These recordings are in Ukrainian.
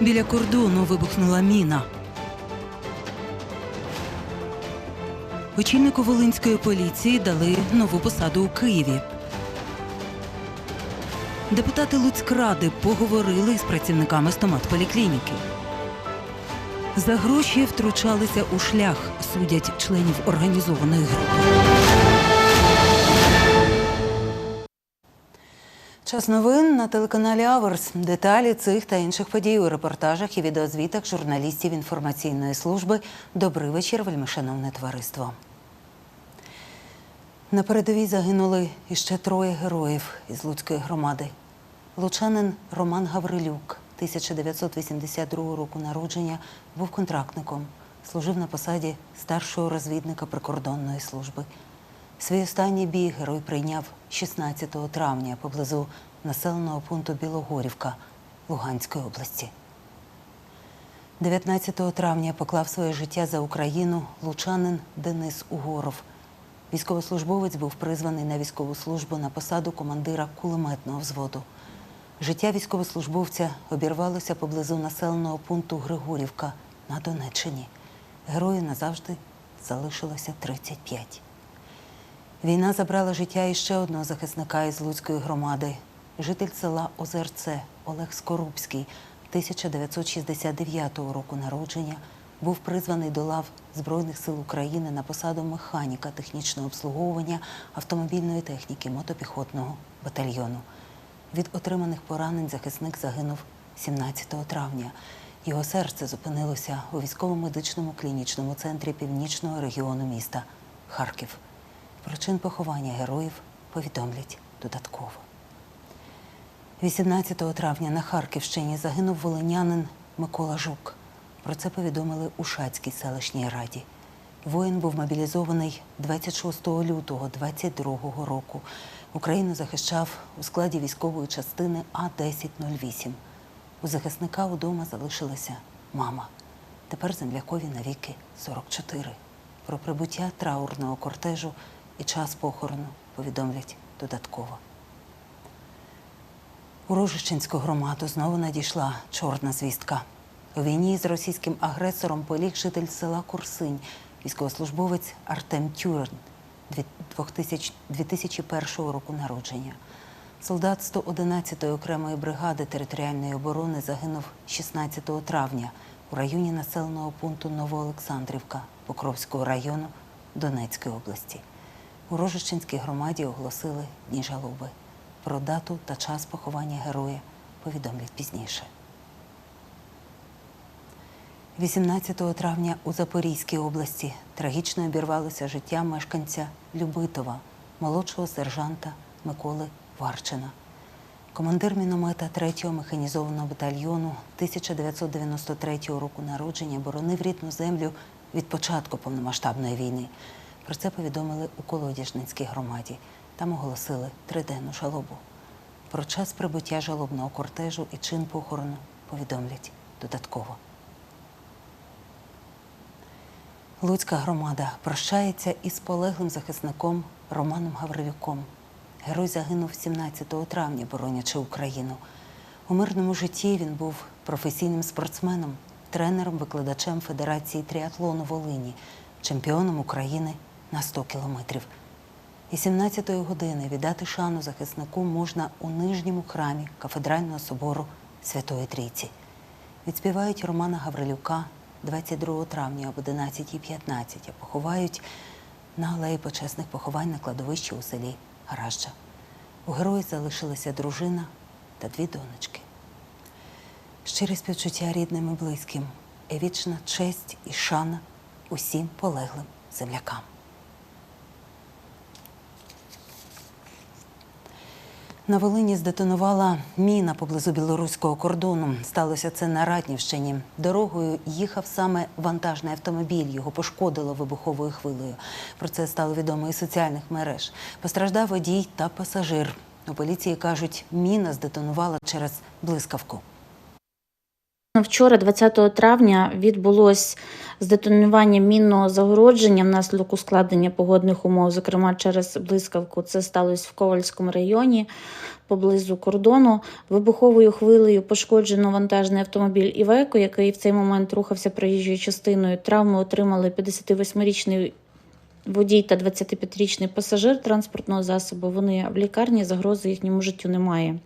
Біля кордону вибухнула міна. Очільнику Волинської поліції дали нову посаду у Києві. Депутати Луцькради поговорили із працівниками стоматполіклініки. За гроші втручалися у шлях, судять членів організованої групи. Час новин на телеканалі Аверс. Деталі цих та інших подій у репортажах і відеозвітах журналістів інформаційної служби. Добрий вечір, вельмишановне товариство. На передовій загинули іще троє героїв із Луцької громади. Лучанин Роман Гаврилюк, 1982 року народження, був контрактником, служив на посаді старшого розвідника прикордонної служби. Свій останній бій герой прийняв 16 травня поблизу населеного пункту Білогорівка Луганської області. 19 травня поклав своє життя за Україну лучанин Денис Угоров. Військовослужбовець був призваний на військову службу на посаду командира кулеметного взводу. Життя військовослужбовця обірвалося поблизу населеного пункту Григорівка на Донеччині. Герою назавжди залишилося 35. Війна забрала життя іще одного захисника із Луцької громади, житель села Озерце Олег Скорубський, 1969 року народження, був призваний до лав Збройних сил України на посаду механіка технічного обслуговування автомобільної техніки мотопіхотного батальйону. Від отриманих поранень захисник загинув 17 травня. Його серце зупинилося у військово-медичному клінічному центрі північного регіону міста Харків. Причин поховання героїв повідомлять додатково. 18 травня на Харківщині загинув волинянин Микола Жук. Про це повідомили у Шацькій селищній раді. Воїн був мобілізований 26 лютого 22 року. Україну захищав у складі військової частини А-1008. У захисника удома залишилася мама. Тепер землякові навіки 44. Про прибуття траурного кортежу і час похорону повідомлять додатково. У Рожищенську громаду знову надійшла чорна звістка. У війні з російським агресором поліг житель села Курсинь, військовослужбовець Артем Тюрн 2001 року народження. Солдат 111-ї окремої бригади територіальної оборони загинув 16 травня у районі населеного пункту Новоолександрівка Покровського району Донецької області. У Рожищенській громаді оголосили дні жалоби. Про дату та час поховання героя повідомлять пізніше. 18 травня у Запорізькій області трагічно обірвалося життя мешканця Любитова, молодшого сержанта Миколи Варчина. Командир міномета 3-го механізованого батальйону 1993 року народження боронив рідну землю від початку повномасштабної війни. Про це повідомили у Колодяжницькій громаді. Там оголосили триденну жалобу. Про час прибуття жалобного кортежу і чин похорону повідомлять додатково. Луцька громада прощається із полеглим захисником Романом Гаврилюком. Герой загинув 17 травня, боронячи Україну. У мирному житті він був професійним спортсменом, тренером, викладачем Федерації тріатлону Волині, чемпіоном України на 100 кілометрів. І 17-ї години віддати шану захиснику можна у нижньому храмі кафедрального собору Святої Трійці. Відспівають Романа Гаврилюка 22 травня об 11.15, а поховають на алеї почесних поховань на кладовищі у селі Гаражджа. У герої залишилася дружина та дві донечки. Щирі співчуття рідним і близьким, і вічна честь і шана усім полеглим землякам. На Волині здетонувала міна поблизу білоруського кордону. Сталося це на Ратнівщині. Дорогою їхав саме вантажний автомобіль. Його пошкодило вибуховою хвилею. Про це стало відомо із соціальних мереж. Постраждав водій та пасажир. У поліції кажуть, міна здетонувала через блискавку. Вчора, 20 травня, відбулось здетонування мінного загородження внаслідок ускладнення погодних умов, зокрема через блискавку. Це сталося в Ковальському районі поблизу кордону. Вибуховою хвилею пошкоджено вантажний автомобіль Івеко, який в цей момент рухався проїжджою частиною. Травми отримали 58-річний водій та 25-річний пасажир транспортного засобу. Вони в лікарні, загрози їхньому життю немає.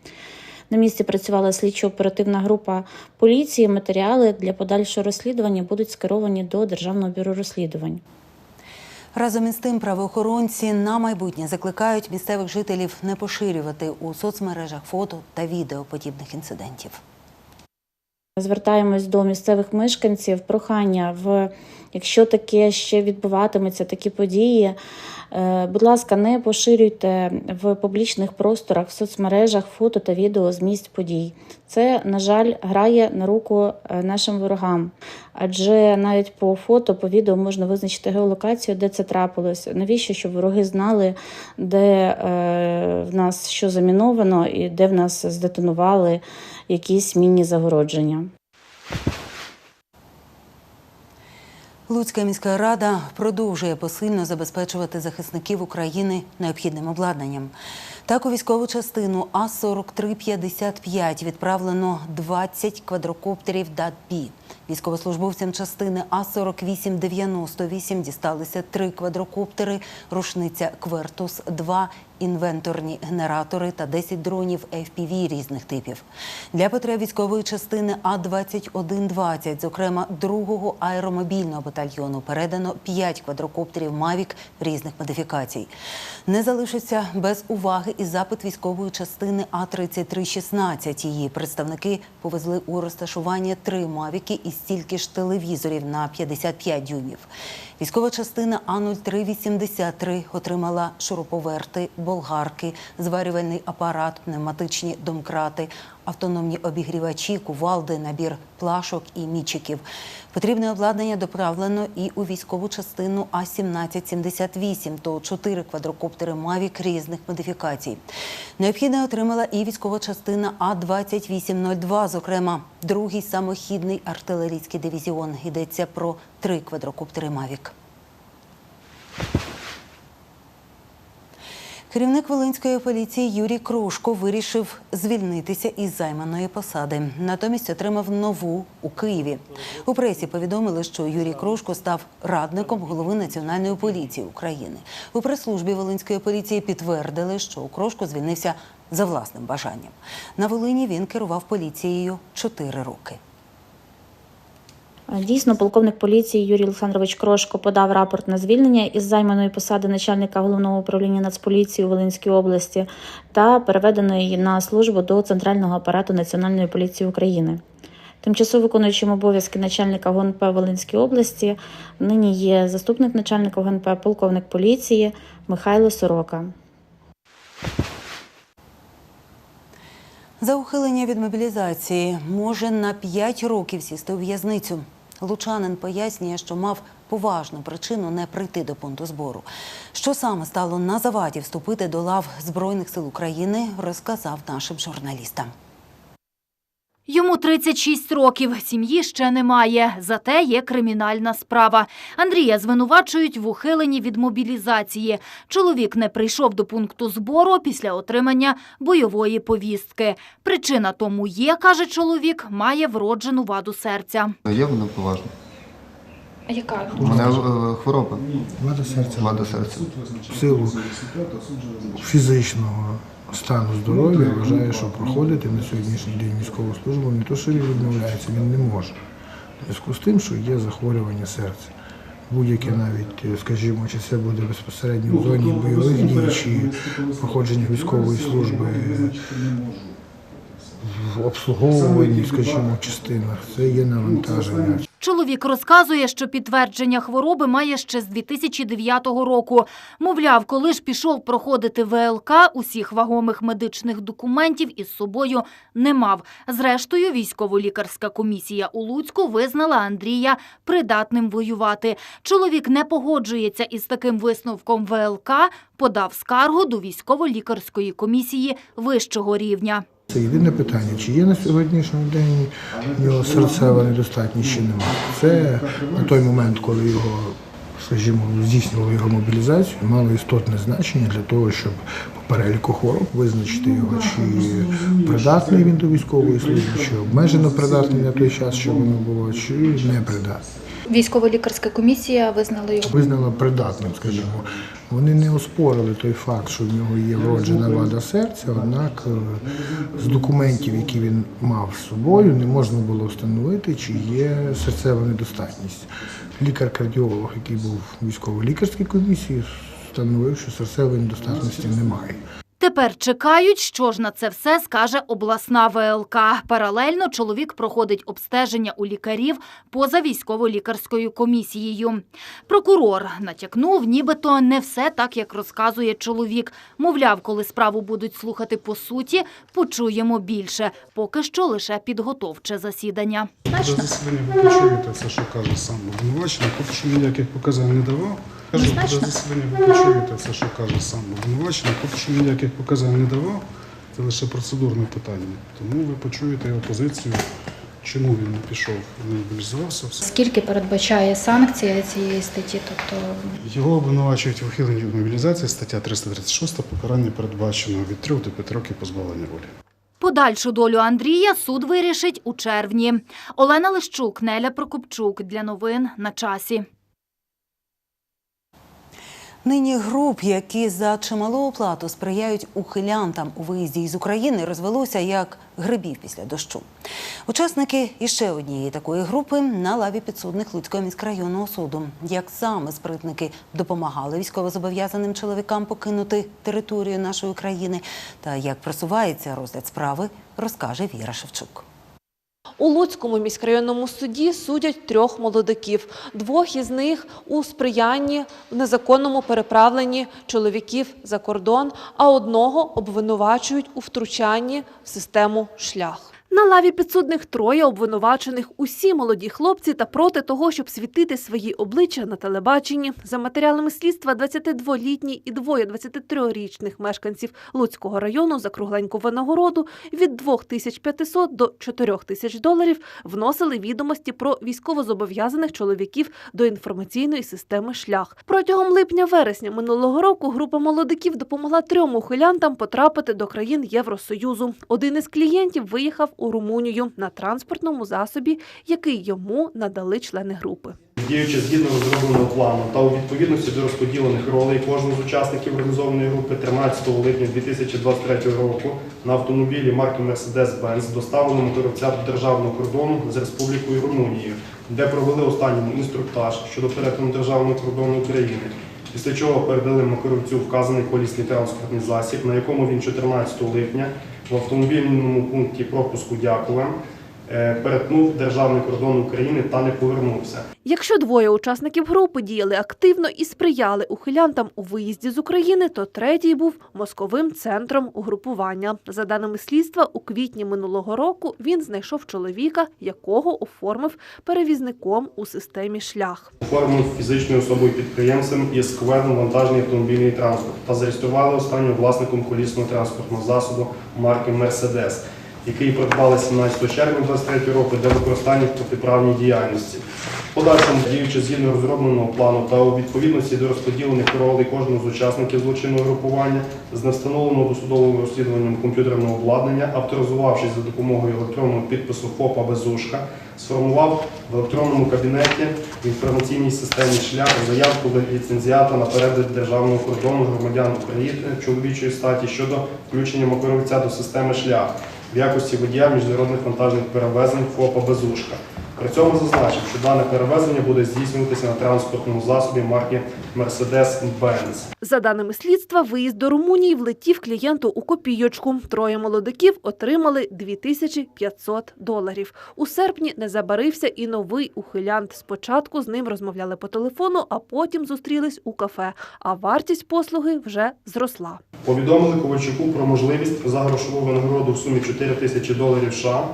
На місці працювала слідчо-оперативна група поліції. Матеріали для подальшого розслідування будуть скеровані до Державного бюро розслідувань. Разом із тим, правоохоронці на майбутнє закликають місцевих жителів не поширювати у соцмережах фото та відео подібних інцидентів. Звертаємось до місцевих мешканців. Прохання в якщо таке ще відбуватиметься, такі події. е, Будь ласка, не поширюйте в публічних просторах, в соцмережах фото та відео з місць подій. Це, на жаль, грає на руку е, нашим ворогам, адже навіть по фото, по відео можна визначити геолокацію, де це трапилось. Навіщо? Щоб вороги знали, де е, в нас що заміновано і де в нас здетонували якісь мінні загородження. Луцька міська рада продовжує посильно забезпечувати захисників України необхідним обладнаннам. Так, у військову частину А-4355 відправлено 20 квадрокоптерів ДАТ-Бі. Військовослужбовцям частини А-4898 дісталися три квадрокоптери, рушниця Квертус-2, інвенторні генератори та 10 дронів FPV різних типів. Для потреб військової частини А-2120, зокрема другого аеромобільного батальйону, передано 5 квадрокоптерів «Мавік» різних модифікацій. Не залишиться без уваги і запит військової частини А-3316. Її представники повезли у розташування три «Мавіки» і стільки ж телевізорів на 55 дюймів. Військова частина А-0383 отримала шуруповерти, болгарки, зварювальний апарат, пневматичні домкрати, автономні обігрівачі, кувалди, набір плашок і мічиків. Потрібне обладнання доправлено і у військову частину А-1778, то чотири квадрокоптери «Мавік» різних модифікацій. Необхідне отримала і військова частина А-2802, зокрема, другий самохідний артилерійський дивізіон. Йдеться про три квадрокоптери «Мавік». Керівник Волинської поліції Юрій Крушко вирішив звільнитися із займаної посади. Натомість отримав нову у Києві. У пресі повідомили, що Юрій Крушко став радником голови Національної поліції України. У прес-службі Волинської поліції підтвердили, що Крушко звільнився за власним бажанням. На Волині він керував поліцією чотири роки. Дійсно, полковник поліції Юрій Олександрович Крошко подав рапорт на звільнення із займаної посади начальника головного управління Нацполіції у Волинській області та переведеної на службу до центрального апарату Національної поліції України. Тимчасово виконуючим обов'язки начальника ГУНП Волинської області нині є заступник начальника ГУНП, полковник поліції Михайло Сорока. За ухилення від мобілізації може на 5 років сісти у в'язницю. Лучанин пояснює, що мав поважну причину не прийти до пункту збору. Що саме стало на заваді вступити до лав Збройних сил України, розказав нашим журналістам. Йому 36 років, сім'ї ще немає, зате є кримінальна справа. Андрія звинувачують в ухиленні від мобілізації. Чоловік не прийшов до пункту збору після отримання бойової повістки. Причина тому є, каже чоловік, має вроджену ваду серця. Є вона поважна. А яка? У мене е, хвороба, Вада серця вада серця. силу фізичного стану здоров'я вважає, що проходити на сьогоднішній день військову службу не то, що він відмовляється, він не може. В зв'язку з тим, що є захворювання серця. Будь-яке навіть, е, скажімо, чи це буде безпосередньо в зоні бойових дій, чи проходження військової служби в обслуговуванні, скажімо, частинах, це є навантаження. Чоловік розказує, що підтвердження хвороби має ще з 2009 року. Мовляв, коли ж пішов проходити ВЛК, усіх вагомих медичних документів із собою не мав. Зрештою, військово-лікарська комісія у Луцьку визнала Андрія придатним воювати. Чоловік не погоджується із таким висновком ВЛК, подав скаргу до військово-лікарської комісії вищого рівня. Це єдине питання, чи є на сьогоднішній день в нього серцева недостатність чи немає. Це на той момент, коли його, скажімо, здійснювали його мобілізацію, мало істотне значення для того, щоб по переліку хвороб визначити його, чи придатний він до військової служби, чи обмежено придатний на той час, що воно було, чи не придатний. Військово-лікарська комісія визнала його. Визнала придатним, скажімо. Вони не оспорили той факт, що в нього є вроджена вада серця, однак е, з документів, які він мав з собою, не можна було встановити, чи є серцева недостатність. Лікар-кардіолог, який був в військово-лікарській комісії, встановив, що серцевої недостатності немає. Тепер чекають, що ж на це все скаже обласна ВЛК. Паралельно чоловік проходить обстеження у лікарів поза військово-лікарською комісією. Прокурор натякнув, нібито не все так, як розказує чоловік. Мовляв, коли справу будуть слухати по суті, почуємо більше. Поки що лише підготовче засідання. До засідання почуєте це, що каже сам обвинувачений. Поки що ніяких показань не давав. Кажу, до засідання ви почуєте це, що каже сам обвинувачений. Поки що ніяких показань не давав. Це лише процедурне питання. Тому ви почуєте його позицію, чому він не пішов, не мобілізувався. Все. Скільки передбачає санкція цієї статті? Тобто Його обвинувачують в ухиленні від мобілізації, стаття 336, покарання передбачено від 3 до 5 років позбавлення волі. Подальшу долю Андрія суд вирішить у червні. Олена Лищук, Неля Прокопчук. Для новин на часі. Нині груп, які за чималу оплату сприяють ухилянтам у виїзді із України, розвелося як грибів після дощу. Учасники іще однієї такої групи на лаві підсудних Луцького міськрайонного суду. Як саме спритники допомагали військовозобов'язаним чоловікам покинути територію нашої країни та як просувається розгляд справи, розкаже Віра Шевчук. У Луцькому міськрайонному суді судять трьох молодиків. Двох із них у сприянні в незаконному переправленні чоловіків за кордон, а одного обвинувачують у втручанні в систему шлях. На лаві підсудних троє обвинувачених усі молоді хлопці та проти того, щоб світити свої обличчя на телебаченні. За матеріалами слідства 22-літній і двоє 23-річних мешканців Луцького району за кругленьку винагороду від 2500 до 4000 доларів вносили відомості про військовозобов'язаних чоловіків до інформаційної системи шлях. Протягом липня-вересня минулого року група молодиків допомогла трьом ухилянтам потрапити до країн Євросоюзу. Один із клієнтів виїхав у Румунію на транспортному засобі, який йому надали члени групи. Діючи згідно розробленого плану та у відповідності до розподілених ролей кожного з учасників організованої групи 13 липня 2023 року на автомобілі марки Mercedes-Benz доставлено моторівця до державного кордону з Республікою Румунією, де провели останньому інструктаж щодо перетину державного кордону України. Після чого передали Макаровцю вказаний колісний транспортний засіб, на якому він 14 липня в автомобільному пункті пропуску Дякове е, перетнув державний кордон України та не повернувся. Якщо двоє учасників групи діяли активно і сприяли ухилянтам у виїзді з України, то третій був мозковим центром угрупування. За даними слідства, у квітні минулого року він знайшов чоловіка, якого оформив перевізником у системі шлях. оформив фізичною особою підприємцем із кведом вантажний автомобільний транспорт та зареєстрували останнім власником колісного транспортного засобу марки Мерседес, який придбали 17 червня 2023 року для використання протиправній діяльності. Подальшому, діючи згідно розробленого плану та у відповідності до розподілених ролей кожного з учасників злочинного групування з невстановленого досудовим розслідуванням комп'ютерного обладнання, авторизувавшись за допомогою електронного підпису ФОПа Безушка, сформував в електронному кабінеті в інформаційній системі шлях заявку до ліцензіата на перегляд державного кордону громадян України чоловічої статі щодо включення Макаровця до системи шлях в якості водія міжнародних вантажних перевезень ФОПа Безушка. При цьому зазначив, що дане перевезення буде здійснюватися на транспортному засобі марки Mercedes-Benz. За даними слідства, виїзд до Румунії влетів клієнту у копійочку. Троє молодиків отримали 2500 доларів. У серпні не забарився і новий ухилянт. Спочатку з ним розмовляли по телефону, а потім зустрілись у кафе. А вартість послуги вже зросла. Повідомили Ковальчуку про можливість за грошову винагороду в сумі 4 тисячі доларів США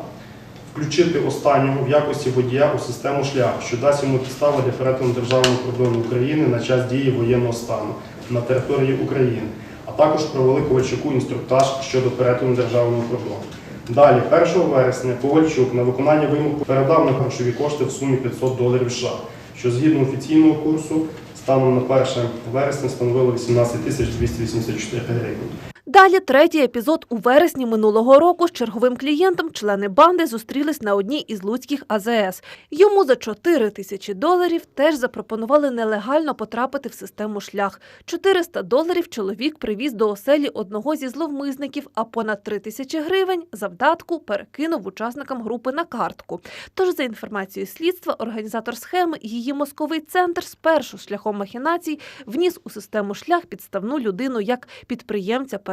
включити останнього в якості водія у систему шлях, що дасть йому підстави для перетину державного кордону України на час дії воєнного стану на території України, а також провели Ковальчуку інструктаж щодо перетину державного кордону. Далі, 1 вересня, Ковальчук на виконання вимог передав на грошові кошти в сумі 500 доларів США, що згідно офіційного курсу станом на 1 вересня становило 18 тисяч 284 гривень. Далі третій епізод у вересні минулого року з черговим клієнтом члени банди зустрілись на одній із луцьких АЗС. Йому за 4 тисячі доларів теж запропонували нелегально потрапити в систему шлях. 400 доларів чоловік привіз до оселі одного зі зловмисників, а понад 3 тисячі гривень завдатку перекинув учасникам групи на картку. Тож, за інформацією слідства, організатор схеми її мозковий центр спершу шляхом махінацій вніс у систему шлях підставну людину як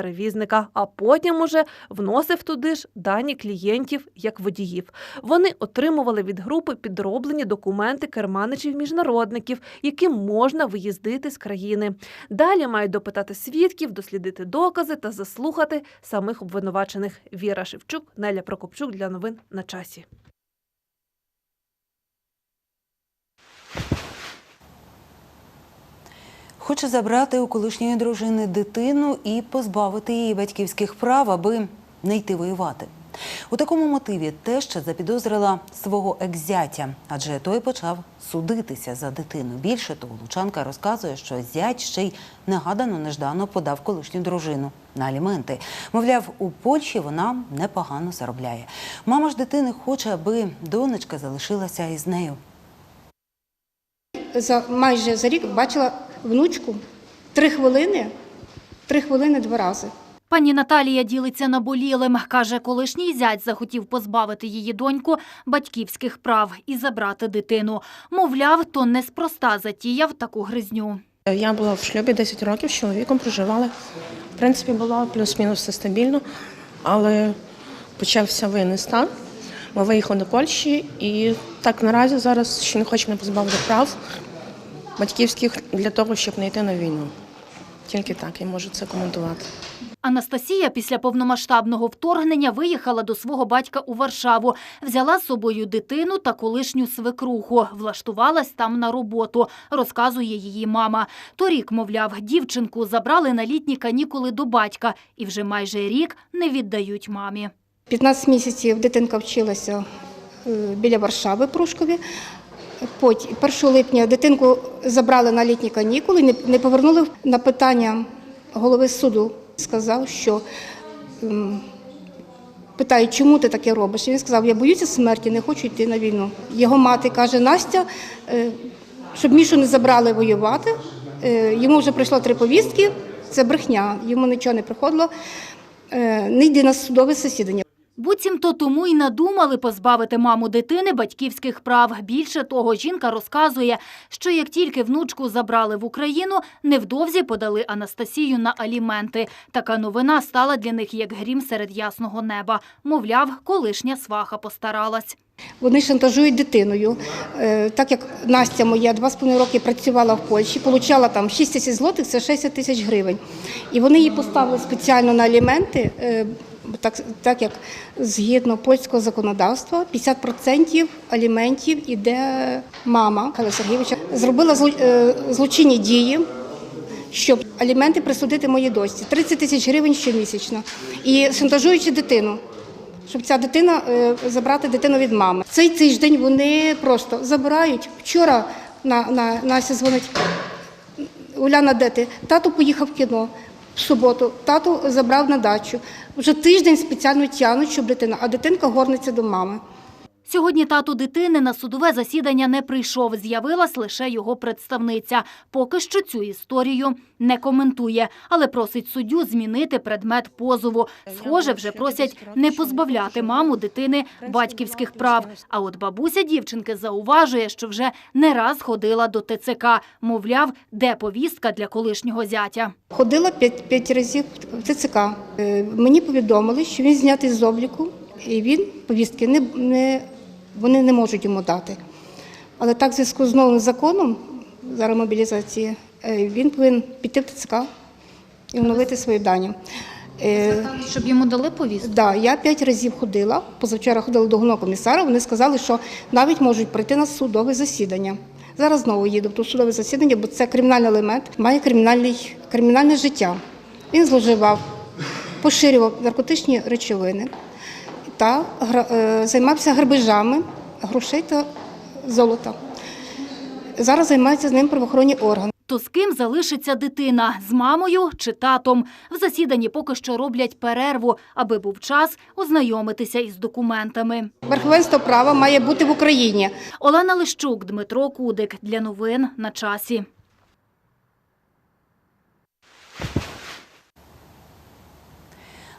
підприємця-перевізника, а потім уже вносив туди ж дані клієнтів як водіїв. Вони отримували від групи підроблені документи керманичів-міжнародників, яким можна виїздити з країни. Далі мають допитати свідків, дослідити докази та заслухати самих обвинувачених. Віра Шевчук, Неля Прокопчук для новин на часі. Хоче забрати у колишньої дружини дитину і позбавити її батьківських прав, аби не йти воювати. У такому мотиві теща запідозрила свого екзятя, адже той почав судитися за дитину. Більше того, Лучанка розказує, що зять ще й негадано неждано подав колишню дружину на аліменти. Мовляв, у Польщі вона непогано заробляє. Мама ж дитини хоче, аби донечка залишилася із нею. за майже за рік бачила внучку три хвилини, три хвилини два рази. Пані Наталія ділиться наболілим. Каже, колишній зять захотів позбавити її доньку батьківських прав і забрати дитину. Мовляв, то неспроста затіяв таку гризню. Я була в шлюбі 10 років з чоловіком, проживали. В принципі, було плюс-мінус все стабільно, але почався воєнний стан. Ми виїхали до Польщі і так наразі зараз ще не хочемо позбавити прав батьківських для того, щоб не йти на війну. Тільки так я можу це коментувати. Анастасія після повномасштабного вторгнення виїхала до свого батька у Варшаву, взяла з собою дитину та колишню свекруху, влаштувалась там на роботу, розказує її мама. Торік, мовляв, дівчинку забрали на літні канікули до батька і вже майже рік не віддають мамі. 15 місяців дитинка вчилася е, біля Варшави, Прушкові. Потім 1 липня дитинку забрали на літні канікули, не- повернули на питання голови суду. Сказав, що м, питають, чому ти таке робиш? Він сказав, я боюся смерті, не хочу йти на війну. Його мати каже, Настя, е, щоб Мішу не забрали воювати. е, Йому вже прийшло три повістки, це брехня, йому нічого не приходило. Е, Не йди на судове засідання. Буцімто тому й надумали позбавити маму дитини батьківських прав. Більше того, жінка розказує, що як тільки внучку забрали в Україну, невдовзі подали Анастасію на аліменти. Така новина стала для них як грім серед ясного неба. Мовляв, колишня сваха постаралась. Вони шантажують дитиною. Е, Так як Настя моя два з половиною роки працювала в Польщі, отримала там 6 тисяч злотих, це 60 тисяч гривень. І вони її поставили спеціально на аліменти, е, так, так як згідно польського законодавства, 50% аліментів іде мама Михайла Сергійовича. Зробила е, злочинні дії. Щоб аліменти присудити моїй дочці 30 тисяч гривень щомісячно і шантажуючи дитину щоб ця дитина е, забрати дитину від мами. Цей тиждень вони просто забирають. Вчора на, на Настя дзвонить Уляна, де ти? Тато поїхав в кіно. В суботу тато забрав на дачу. Вже тиждень спеціально тягнуть, щоб дитина, а дитинка горниться до мами. Сьогодні тато дитини на судове засідання не прийшов. З'явилась лише його представниця. Поки що цю історію не коментує, але просить суддю змінити предмет позову. Схоже, вже просять не позбавляти маму дитини батьківських прав. А от бабуся дівчинки зауважує, що вже не раз ходила до ТЦК. Мовляв, де повістка для колишнього зятя. Ходила п'ять, п'ять разів в ТЦК. Е, Мені повідомили, що він знятий з обліку, і він повістки не, не, вони не можуть йому дати. Але так, в зв'язку з новим законом зараз мобілізації, е, він повинен піти в ТЦК і оновити свої дані. Е, Щоб йому дали повістку? Да, я п'ять разів ходила. Позавчора ходила до головного комісара. Вони сказали, що навіть можуть прийти на судове засідання. Зараз знову їду в то судове засідання, бо це кримінальний елемент, має кримінальний, кримінальне життя. Він зловживав, поширював наркотичні речовини. Та е, займався грабежами грошей та золота. Зараз займаються з ним правоохоронні органи. То з ким залишиться дитина з мамою чи татом? В засіданні поки що роблять перерву, аби був час ознайомитися із документами. Верховенство права має бути в Україні. Олена Лищук, Дмитро Кудик для новин на часі.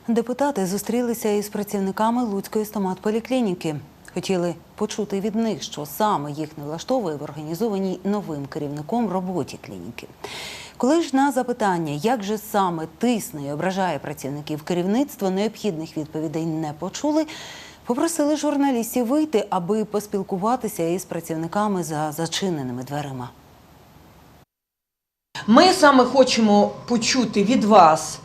Депутати зустрілися із працівниками Луцької стоматполіклініки. Хотіли почути від них, що саме їх не влаштовує в організованій новим керівником роботі клініки. Коли ж на запитання, як же саме тисне і ображає працівників керівництва, необхідних відповідей не почули, попросили журналістів вийти, аби поспілкуватися із працівниками за зачиненими дверима. Ми саме хочемо почути від вас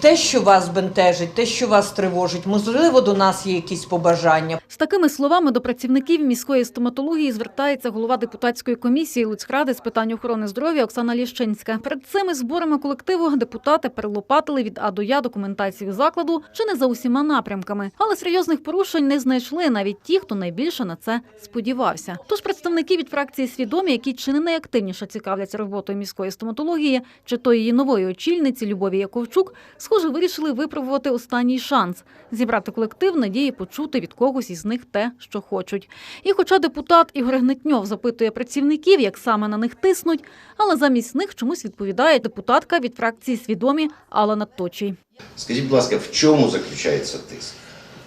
те, що вас бентежить, те, що вас тривожить. Можливо, до нас є якісь побажання. З такими словами до працівників міської стоматології звертається голова депутатської комісії Луцькради з питань охорони здоров'я Оксана Ліщинська. Перед цими зборами колективу депутати перелопатили від А до Я документацію закладу чи не за усіма напрямками. Але серйозних порушень не знайшли навіть ті, хто найбільше на це сподівався. Тож представники від фракції свідомі, які чи не найактивніше цікавляться роботою міської стоматології, чи то її нової очільниці Любові Яковчук, схоже, вирішили випробувати останній шанс зібрати колектив надії почути від когось із них те, що хочуть. І хоча депутат Ігор Гнетньов запитує працівників, як саме на них тиснуть, але замість них чомусь відповідає депутатка від фракції свідомі Алла Точій. Скажіть, будь ласка, в чому заключається тиск?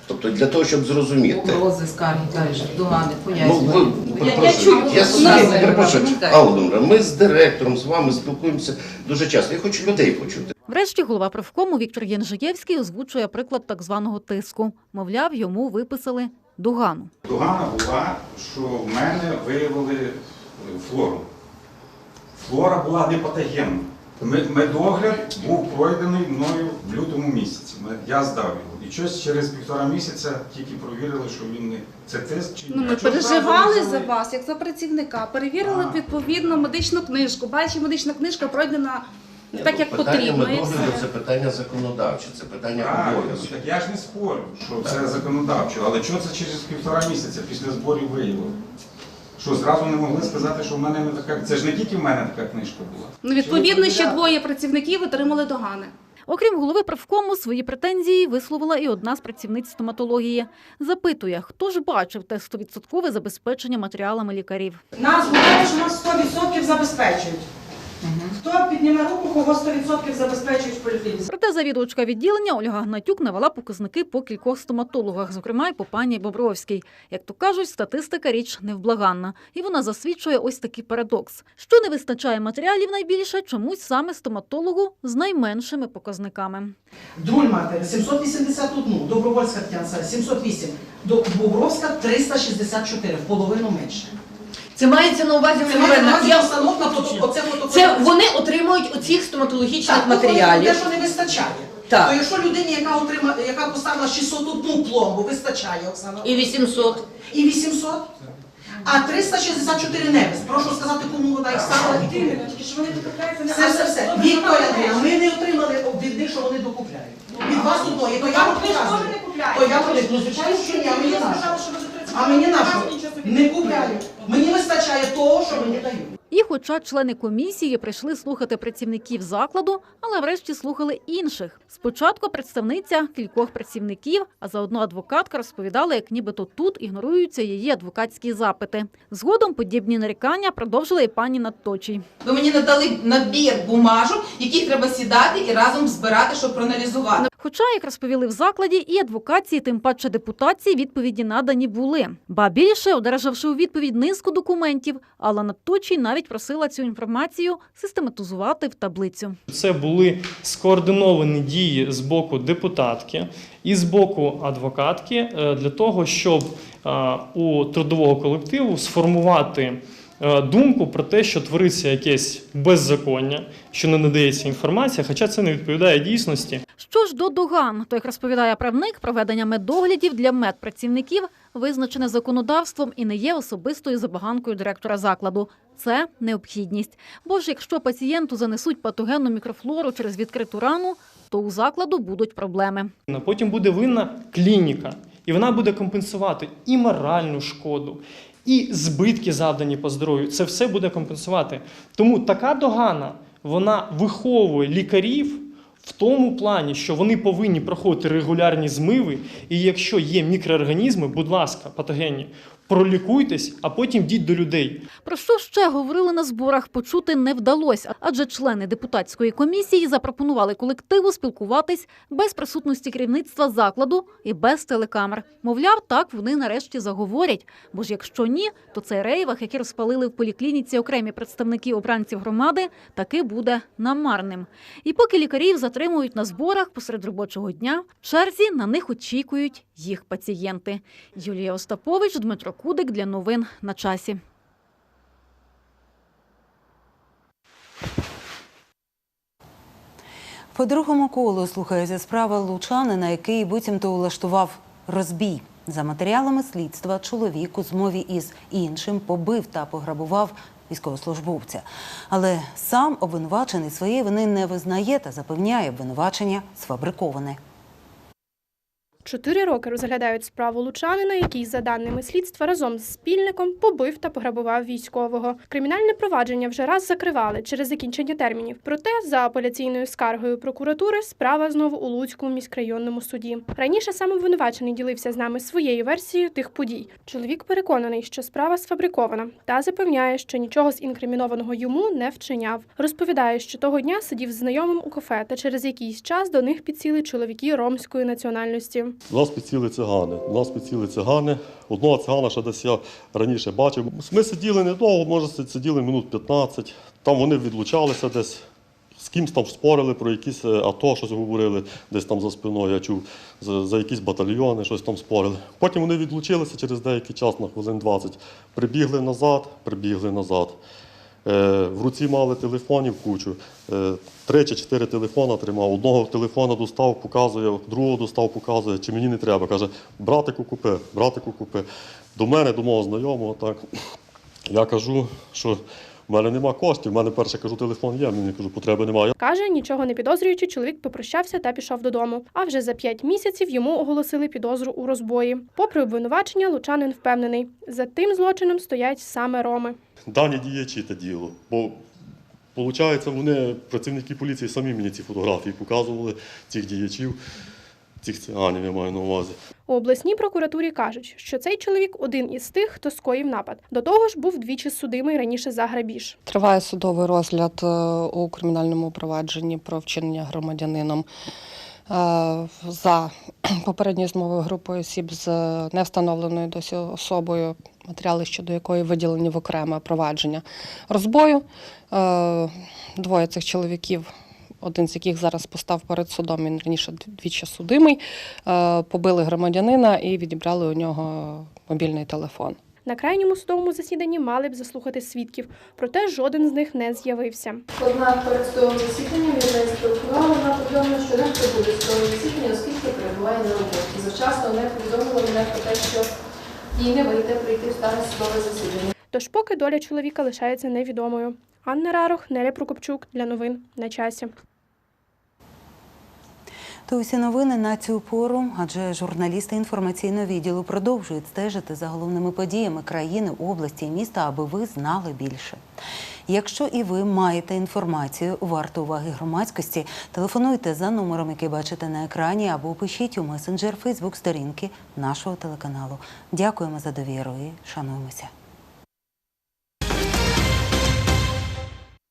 Тобто для того, щоб зрозуміти. Погрози, скарги, далі, догани, Ну, ви, перепрошую, я знаю, перепрошую. Алла Володимирівна, ми з директором, з вами спілкуємося дуже часто. Я хочу людей почути. Врешті голова профкому Віктор Єнжиєвський озвучує приклад так званого тиску. Мовляв, йому виписали догану. Догана була, що в мене виявили флору. Флора була не патогенна. Мед- Медогляд був пройдений мною в лютому місяці. Я здав його. І щось через півтора місяця тільки провірили, що він не це тест чи ні. Ну, ми чого переживали за вас, як за працівника. Перевірили відповідно медичну книжку. Бачите, медична книжка пройдена так, як питання потрібно. медогляду це питання законодавче, це питання Правильно, обов'язку. так я ж не спорю, що це законодавчо, але чого це через півтора місяця після зборів виявили? Що зразу не могли сказати, що в мене не така. Це ж не тільки в мене така книжка була. Ну, відповідно, ще двоє працівників отримали догани. Окрім голови правкому, свої претензії висловила і одна з працівниць стоматології. Запитує, хто ж бачив те 100% забезпечення матеріалами лікарів. Нас говорять, що нас 100% забезпечують. Хто підніме руку, кого 100% забезпечують в поліклініці? Проте завідувачка відділення Ольга Гнатюк навела показники по кількох стоматологах, зокрема й по пані Бобровській. Як то кажуть, статистика річ невблаганна, і вона засвідчує ось такий парадокс: що не вистачає матеріалів найбільше, чомусь саме стоматологу з найменшими показниками. Друль матері 781, Добровольська Тетяна 708, до Бобровська 364, в половину менше. Це мається на увазі Це мається на увазі Я установка, уточню. фото- оце Це вони отримують оцих стоматологічних Так, ну, коли матеріалів. Те, що не вистачає. Так. То якщо людині, яка отримала, яка поставила 601 пломбу, вистачає, Оксана. І 800. І 800? А 364 невис. Прошу сказати, кому вона їх ставила. Все, все, все. Вікторія Андріївна, ми не отримали від них, що вони докупляють. Від вас одної, то я вам показую. То я вони, ну звичайно, що ні, а мені нащо? А мені нащо? Не купляю. Мені вистачає того, що мені дають. І, хоча члени комісії прийшли слухати працівників закладу, але врешті слухали інших. Спочатку представниця кількох працівників, а заодно адвокатка розповідала, як нібито тут ігноруються її адвокатські запити. Згодом подібні нарікання продовжила і пані Надточій. Ви мені надали набір бумажок, яких треба сідати і разом збирати, щоб проаналізувати. Хоча, як розповіли в закладі, і адвокації, тим паче депутації, відповіді надані були. Ба більше, одержавши у відповідь низку документів, Алла Надточій навіть просила цю інформацію систематизувати в таблицю. Це були скоординовані дії з боку депутатки і з боку адвокатки е, для того, щоб е, у трудового колективу сформувати е, думку про те, що твориться якесь беззаконня, що не надається інформація, хоча це не відповідає дійсності. Що ж до доган, то як розповідає правник, проведення медоглядів для медпрацівників визначене законодавством і не є особистою забаганкою директора закладу. Це необхідність. Бо ж якщо пацієнту занесуть патогенну мікрофлору через відкриту рану, то у закладу будуть проблеми. Потім буде винна клініка, і вона буде компенсувати і моральну шкоду, і збитки, завдані по здоров'ю. Це все буде компенсувати. Тому така догана вона виховує лікарів в тому плані, що вони повинні проходити регулярні змиви, і якщо є мікроорганізми, будь ласка, патогенні, пролікуйтесь, а потім йдіть до людей. Про що ще говорили на зборах, почути не вдалося, адже члени депутатської комісії запропонували колективу спілкуватись без присутності керівництва закладу і без телекамер. Мовляв, так вони нарешті заговорять. Бо ж якщо ні, то цей рейвах, який розпалили в поліклініці окремі представники обранців громади, таки буде намарним. І поки лікарів затримують на зборах посеред робочого дня, в черзі на них очікують їх пацієнти. Юлія Остапович, Дмитро Кудик для новин на часі. По другому колу слухається справа лучанина, який буцімто улаштував розбій. За матеріалами слідства чоловік у змові із іншим побив та пограбував військовослужбовця. Але сам обвинувачений своєї вини не визнає та запевняє обвинувачення сфабриковане. Чотири роки розглядають справу лучанина, який, за даними слідства, разом з спільником побив та пограбував військового. Кримінальне провадження вже раз закривали через закінчення термінів. Проте, за апеляційною скаргою прокуратури, справа знову у Луцькому міськрайонному суді. Раніше сам обвинувачений ділився з нами своєю версією тих подій. Чоловік переконаний, що справа сфабрикована, та запевняє, що нічого з інкримінованого йому не вчиняв. Розповідає, що того дня сидів з знайомим у кафе, та через якийсь час до них підсіли чоловіки ромської національності. Нас підсіли цигани. Нас підсіли цигани. Одного цигана ще десь я раніше бачив. Ми сиділи недовго, може сиділи минут 15. Там вони відлучалися десь. З кимсь там спорили про якісь е, АТО, щось говорили десь там за спиною. Я чув за, за якісь батальйони, щось там спорили. Потім вони відлучилися через деякий час, на хвилин 20. Прибігли назад, прибігли назад. Е, В руці мали телефонів кучу. Е, Три чи чотири телефона тримав. Одного телефона достав, показує, другого достав, показує, чи мені не треба. Каже, братику купи, братику купи. До мене, до мого знайомого, так. Я кажу, що в мене нема коштів, в мене перше кажу, телефон є, мені кажу, потреби немає. Каже, нічого не підозрюючи, чоловік попрощався та пішов додому. А вже за п'ять місяців йому оголосили підозру у розбої. Попри обвинувачення, лучанин впевнений, за тим злочином стоять саме роми. Дані діячі те діло. Бо виходить, вони, працівники поліції, самі мені ці фотографії показували цих діячів, цих циганів, я маю на увазі. У обласній прокуратурі кажуть, що цей чоловік один із тих, хто скоїв напад. До того ж, був двічі судимий раніше за грабіж. Триває судовий розгляд е, у кримінальному провадженні про вчинення громадянином е, за попередньою змовою групою осіб з невстановленою досі особою, матеріали щодо якої виділені в окреме провадження розбою. Е, Двоє цих чоловіків. Один з яких зараз постав перед судом, він раніше двічі судимий, е, побили громадянина і відібрали у нього мобільний телефон. На крайньому судовому засіданні мали б заслухати свідків, проте жоден з них не з'явився. Однак перед судовим засіданням неї зателефонувала, вона повідомила, що не прибуде судове засідання, оскільки перебуває на роботі. Завчасно не повідомила мене про те, що їй не вийде прийти в стане судове засідання. Тож поки доля чоловіка лишається невідомою. Анна Рарох, Неля Прокопчук для новин на часі. То усі новини на цю пору, адже журналісти інформаційного відділу продовжують стежити за головними подіями країни, області і міста, аби ви знали більше. Якщо і ви маєте інформацію варту уваги громадськості, телефонуйте за номером, який бачите на екрані, або пишіть у месенджер Фейсбук сторінки нашого телеканалу. Дякуємо за довіру і шануємося.